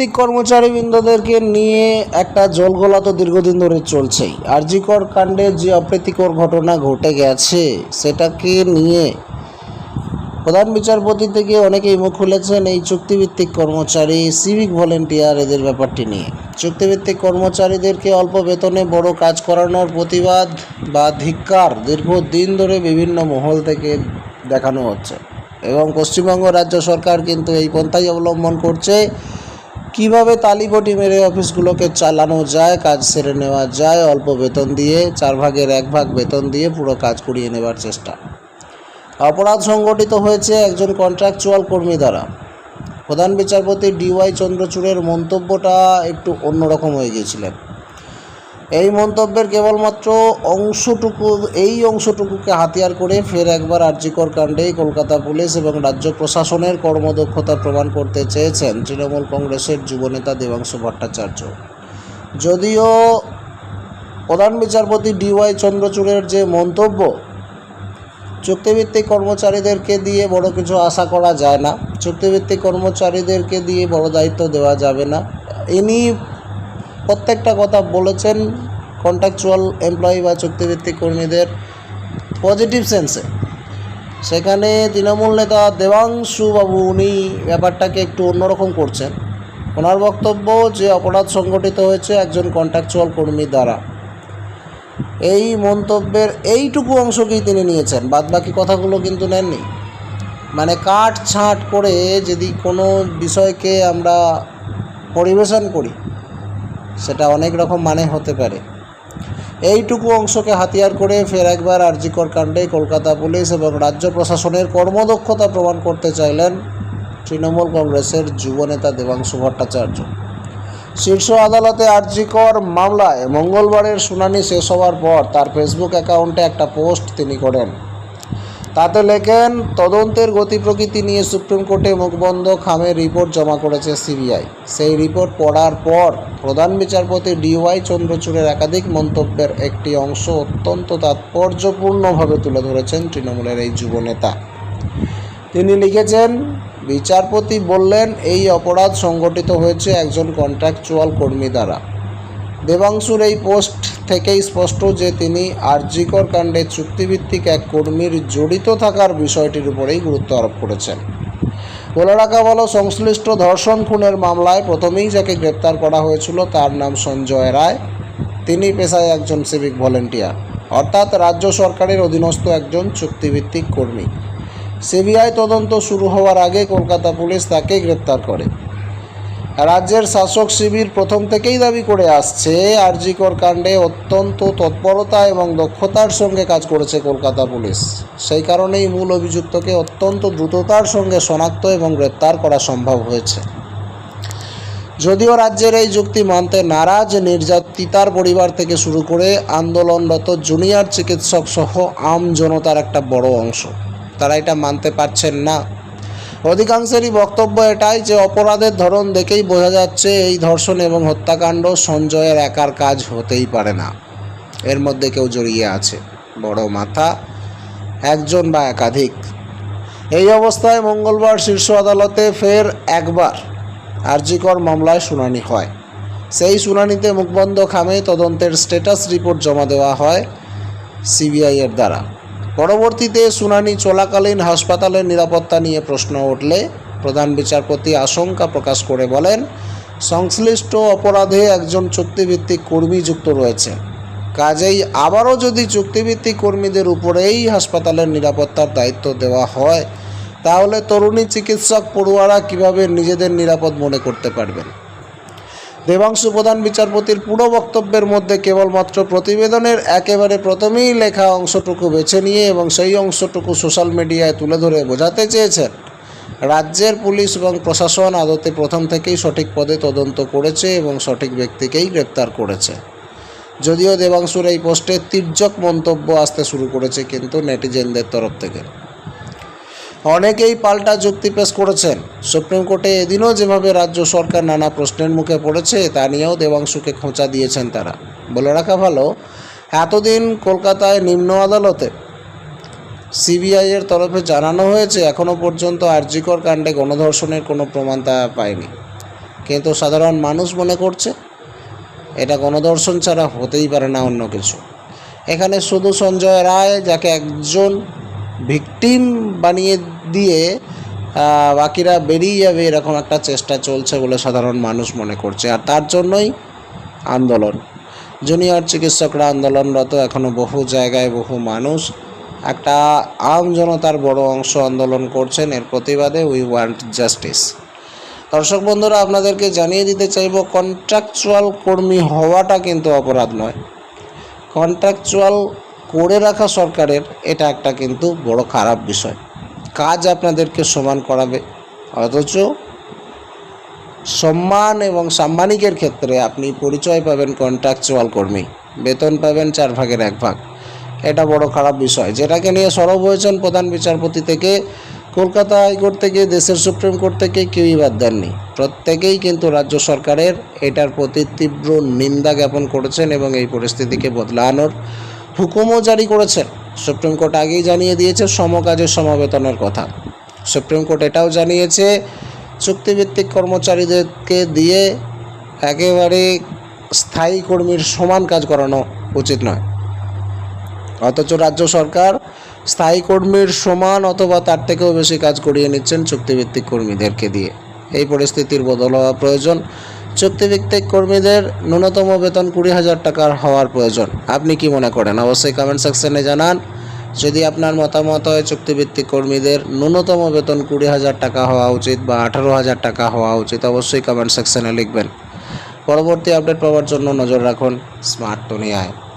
ভিত্তিক কর্মচারীবৃন্দদেরকে নিয়ে একটা জলগোলা তো দীর্ঘদিন ধরে চলছেই। আরজিকর কাণ্ডে যে অপ্রীতিকর ঘটনা ঘটে গেছে, সেটাকে নিয়ে প্রধান বিচারপতি থেকে অনেকেই মুখ খুলেছেন এই চুক্তিভিত্তিক কর্মচারী সিভিক ভলেন্টিয়ার এদের ব্যাপারটি নিয়ে। চুক্তিভিত্তিক কর্মচারীদেরকে অল্প বেতনে বড় কাজ করানোর প্রতিবাদ বা ধিক্কার দীর্ঘদিন ধরে বিভিন্ন মহল থেকে দেখানো হচ্ছে। এবং পশ্চিমবঙ্গ রাজ্য সরকার কিন্তু এই পন্থাই অবলম্বন করছে। কীভাবে তালিবটি মেরে অফিসগুলোকে চালানো যায়, কাজ সেরে নেওয়া যায়, অল্প বেতন দিয়ে, চার ভাগের এক ভাগ বেতন দিয়ে পুরো কাজ করিয়ে নেবার চেষ্টা। অপরাধ সংগঠিত হয়েছে একজন কন্ট্রাকচুয়াল কর্মী দ্বারা। প্রধান বিচারপতি ডিওয়াই চন্দ্রচূড়ের মন্তব্যটা একটু অন্যরকম হয়ে গিয়েছিলেন। এই মন্তব্যের কেবলমাত্র অংশটুকু, এই অংশটুকুকে হাতিয়ার করে ফের একবার আর্যিকর কাণ্ডেই কলকাতা পুলিশ এবং রাজ্য প্রশাসনের কর্মদক্ষতা প্রমাণ করতে চেয়েছেন তৃণমূল কংগ্রেসের যুবনেতা দেবাংশু ভট্টাচার্য। যদিও প্রধান বিচারপতি ডিওয়াই চন্দ্রচূড়ের যে মন্তব্য, চুক্তিভিত্তিক কর্মচারীদেরকে দিয়ে বড় কিছু আশা করা যায় না। চুক্তিভিত্তিক কর্মচারীদেরকে দিয়ে বড় দায়িত্ব দেওয়া যাবে না। ইনি প্রত্যেকটা কথা বলেছেন কন্ট্রাকচুয়াল এমপ্লয়ি বা চুক্তিভিত্তিক কর্মীদের পজিটিভ সেন্সে সেখানে তৃণমূল নেতা দেবাংশু বাবু উনি ব্যাপারটাকে একটু অন্যরকম করছেন। ওনার বক্তব্য যে অপরাধ সংগঠিত হয়েছে একজন কন্ট্রাকচুয়াল কর্মী দ্বারা। এই মন্তব্যের এইটুকু অংশকেই তিনি নিয়েছেন, বাদবাকি কথাগুলো কিন্তু নেননি। মানে কাট ছাঁট করে যদি কোনো বিষয়কে আমরা পরিবেশন করি সেটা অনেক রকম মানে হতে পারে। এইটুকু অংশকে হাতিয়ার করে ফের একবার আরজিকর কাণ্ডে কলকাতা পুলিশ এবং রাজ্য প্রশাসনের কর্মদক্ষতা প্রমাণ করতে চাইলেন তৃণমূল কংগ্রেসের যুবনেতা দেবাংশু ভট্টাচার্য। শীর্ষ আদালতে আরজিকর মামলায় মঙ্গলবারের শুনানি শেষ হওয়ার পর তার ফেসবুক অ্যাকাউন্টে একটা পোস্ট তিনি করেন। তাতে লেখেন, তদন্তের গতি প্রকৃতি নিয়ে সুপ্রিম কোর্টে মুখবন্ধ খামের রিপোর্ট জমা করেছে সিবিআই। সেই রিপোর্ট পড়ার পর প্রধান বিচারপতি ডিওয়াই চন্দ্রচূড়ের একাধিক মন্তব্যের একটি অংশ অত্যন্ত তাৎপর্যপূর্ণভাবে তুলে ধরেছেন তৃণমূলের এই যুবনেতা তিনি লিখেছেন, বিচারপতি বললেন, এই অপরাধ সংগঠিত হয়েছে একজন কন্ট্রাকচুয়াল কর্মী দ্বারা। দেবাংশুর এই পোস্ট থেকেই স্পষ্ট যে তিনি আরজিকর কাণ্ডে চুক্তিভিত্তিক এক কর্মীর জড়িত থাকার বিষয়টির উপরেই গুরুত্ব আরোপ করেছেন। বলে রাখা ভালো, সংশ্লিষ্ট ধর্ষণ খুনের মামলায় প্রথমেই যাকে গ্রেপ্তার করা হয়েছিল তার নাম সঞ্জয় রায়। তিনি পেশায় একজন সিভিক ভলেন্টিয়ার অর্থাৎ রাজ্য সরকারের অধীনস্থ একজন চুক্তিভিত্তিক কর্মী। সিবিআই তদন্ত শুরু হওয়ার আগে কলকাতা পুলিশ তাকে গ্রেপ্তার করে। রাজ্যের শাসক শিবির প্রথম থেকেই দাবি করে আসছে আরজিকর কাণ্ডে অত্যন্ত তৎপরতা এবং দক্ষতার সঙ্গে কাজ করেছে কলকাতা পুলিশ। সেই কারণেই মূল অভিযুক্তকে অত্যন্ত দ্রুততার সঙ্গে শনাক্ত এবং গ্রেপ্তার করা সম্ভব হয়েছে। যদিও রাজ্যের এই যুক্তি মানতে নারাজ, নির্যাতিতার পরিবার থেকে শুরু করে আন্দোলনরত জুনিয়র চিকিৎসক সহ আম জনতার একটা বড় অংশ। তারা এটা মানতে পারছেন না। অধিকাংশেরই বক্তব্য এটাই যে অপরাধের ধরন দেখেই বোঝা যাচ্ছে এই ধর্ষণ এবং হত্যাকাণ্ড সঞ্জয়ের একার কাজ হতেই পারে না। এর মধ্যে কেউ জড়িয়ে আছে, বড় মাথা, একজন বা একাধিক। এই অবস্থায় মঙ্গলবার শীর্ষ আদালতে ফের একবার আরজিকর মামলায় শুনানি হয়। সেই শুনানিতে মুখবন্ধ খামে তদন্তের স্ট্যাটাস রিপোর্ট জমা দেওয়া হয় সিবিআইয়ের দ্বারা। পরবর্তীতে শুনানি চলাকালীন হাসপাতালের নিরাপত্তা নিয়ে প্রশ্ন উঠলে প্রধান বিচারপতি আশঙ্কা প্রকাশ করে বলেন, সংশ্লিষ্ট অপরাধে একজন চুক্তিভিত্তিক কর্মী যুক্ত রয়েছে। কাজেই আবারও যদি চুক্তিভিত্তিক কর্মীদের উপরেই হাসপাতালের নিরাপত্তার দায়িত্ব দেওয়া হয়, তাহলে তরুণী চিকিৎসক পড়ুয়ারা কীভাবে নিজেদের নিরাপদ মনে করতে পারবেন? দেবাংশু প্রধান বিচারপতির পুরো বক্তব্যের মধ্যে কেবলমাত্র প্রতিবেদনের একেবারে প্রথমেই লেখা অংশটুকু বেছে নিয়ে এবং সেই অংশটুকু সোশ্যাল মিডিয়ায় তুলে ধরে বোঝাতে চেয়েছেন। রাজ্যের পুলিশ এবং প্রশাসন আদতে প্রথম থেকেই সঠিক পদে তদন্ত করেছে এবং সঠিক ব্যক্তিকেই গ্রেপ্তার করেছে। যদিও দেবাংশুর এই পোস্টে তির্যক মন্তব্য আসতে শুরু করেছে কিন্তু নেটিজেনদের তরফ থেকে। অনেকেই পাল্টা যুক্তি পেশ করেছেন। সুপ্রিম কোর্টে এদিনও যেভাবে রাজ্য সরকার নানা প্রশ্নের মুখে পড়েছে, তা নিয়েও দেবাংশুকে খোঁচা দিয়েছেন তারা। বলে রাখা ভালো, এতদিন কলকাতায় নিম্ন আদালতে সিবিআইয়ের তরফে জানানো হয়েছে এখনও পর্যন্ত আরজিকর কাণ্ডে গণধর্ষণের কোনো প্রমাণ তা পায়নি। কিন্তু সাধারণ মানুষ মনে করছে, এটা গণধর্ষণ ছাড়া হতেই পারে না অন্য কিছু। এখানে শুধু সঞ্জয় রায়, যাকে একজন ভিকটিম বানিয়ে দিয়ে বাকিরা বেরিয়ে যাবে এরকম একটা চেষ্টা চলছে বলে সাধারণ মানুষ মনে করছে। আর তার জন্যই আন্দোলন। জুনিয়র চিকিৎসকরা আন্দোলনরত এখনও বহু জায়গায় বহু মানুষ। একটা আম জনতার বড় অংশ আন্দোলন করছেন এর প্রতিবাদে উই ওয়ান্ট জাস্টিস। দর্শক বন্ধুরা, আপনাদেরকে জানিয়ে দিতে চাইব কন্ট্রাকচুয়াল কর্মী হওয়াটা কিন্তু অপরাধ নয়। কন্ট্রাকচুয়াল করে রাখা সরকারের, এটা একটা কিন্তু বড় খারাপ বিষয়। কাজ আপনাদেরকে সমান করাবে। অথচ সম্মান এবং সাম্মানিকের ক্ষেত্রে আপনি পরিচয় পাবেন কন্ট্রাকচুয়াল কর্মী। বেতন পাবেন চার ভাগের এক ভাগ। এটা বড় খারাপ বিষয়। যেটাকে নিয়ে সরব হয়েছেন প্রধান বিচারপতি থেকে, কলকাতা হাইকোর্ট থেকে, দেশের সুপ্রিম কোর্ট থেকে কেউই বাদ দেননি। প্রত্যেকেই কিন্তু রাজ্য সরকারের এটার প্রতি তীব্র নিন্দা জ্ঞাপন করেছেন এবং এই পরিস্থিতিকে বদলানোর হুকুমও জারি করেছেন। সুপ্রিম কোর্ট আগেই জানিয়ে দিয়েছে সমকাজের সমবেতনের কথা। সুপ্রিম কোর্ট এটাও জানিয়েছে, চুক্তিভিত্তিক কর্মচারীদেরকে দিয়ে একেবারে স্থায়ী কর্মীর সমান কাজ করানো উচিত নয়। অথচ রাজ্য সরকার স্থায়ী কর্মীর সমান অথবা তার থেকেও বেশি কাজ করিয়ে নিচ্ছেন চুক্তিভিত্তিক কর্মীদেরকে দিয়ে। এই পরিস্থিতির বদল হওয়া প্রয়োজন। চুক্তিভিত্তিক কর্মীদের ন্যূনতম বেতন কুড়ি হাজার টাকার হওয়ার প্রয়োজন। আপনি কি মনে করেন? অবশ্যই কমেন্ট সেকশনে জানান। যদি আপনার মতামত হয়, চুক্তিভিত্তিক কর্মীদের ন্যূনতম বেতন কুড়ি হাজার টাকা হওয়া উচিত বা আঠারো হাজার টাকা হওয়া উচিত, অবশ্যই কমেন্ট সেকশনে লিখবেন। পরবর্তী আপডেট পাওয়ার জন্য নজর রাখুন স্মার্ট দুনিয়ায়